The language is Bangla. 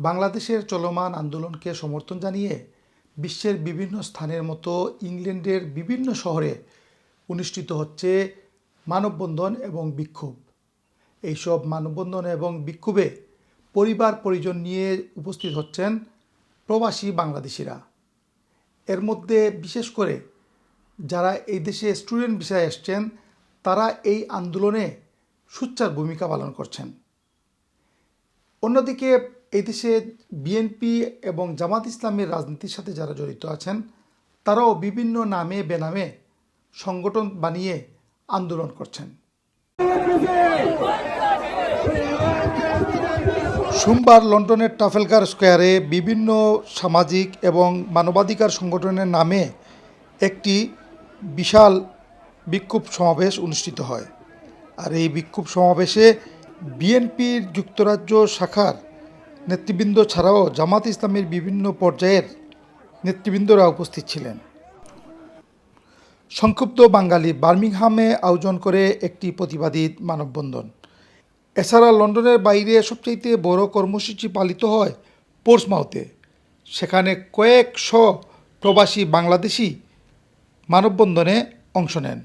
বাংলাদেশের চলমান আন্দোলনকে সমর্থন জানিয়ে বিশ্বের বিভিন্ন স্থানের মতো ইংল্যান্ডের বিভিন্ন শহরে অনুষ্ঠিত হচ্ছে মানববন্ধন এবং বিক্ষোভ। এইসব মানববন্ধন এবং বিক্ষোভে পরিবার পরিজন নিয়ে উপস্থিত হচ্ছেন প্রবাসী বাংলাদেশিরা। এর মধ্যে বিশেষ করে যারা এই দেশে স্টুডেন্ট ভিসায় এসছেন তারা এই আন্দোলনে সুচ্চার ভূমিকা পালন করছেন। অন্যদিকে, এই দেশে বিএনপি এবং জামাত ইসলামের রাজনীতির সাথে যারা জড়িত আছেন, তারাও বিভিন্ন নামে, বেনামে সংগঠন বানিয়ে আন্দোলন করছেন। সোমবার লন্ডনের টাফেলকার স্কোয়ারে বিভিন্ন সামাজিক এবং মানবাধিকার সংগঠনের নামে একটি বিশাল বিক্ষোভ সমাবেশ অনুষ্ঠিত হয়। আর এই বিক্ষোভ সমাবেশে বিএনপির যুক্তরাজ্য শাখার নেতৃবৃন্দ ছাড়াও জামাত ইসলামের বিভিন্ন পর্যায়ের নেতৃবৃন্দরা উপস্থিত ছিলেন। সংক্ষুব্ধ বাঙালি বার্মিংহামে আয়োজন করে একটি প্রতিবাদী মানববন্ধন। এছাড়া লন্ডনের বাইরে সবচাইতে বড় কর্মসূচি পালিত হয় পোর্সমাউথে সেখানে কয়েকশো প্রবাসী বাংলাদেশি মানববন্ধনে অংশ নেন।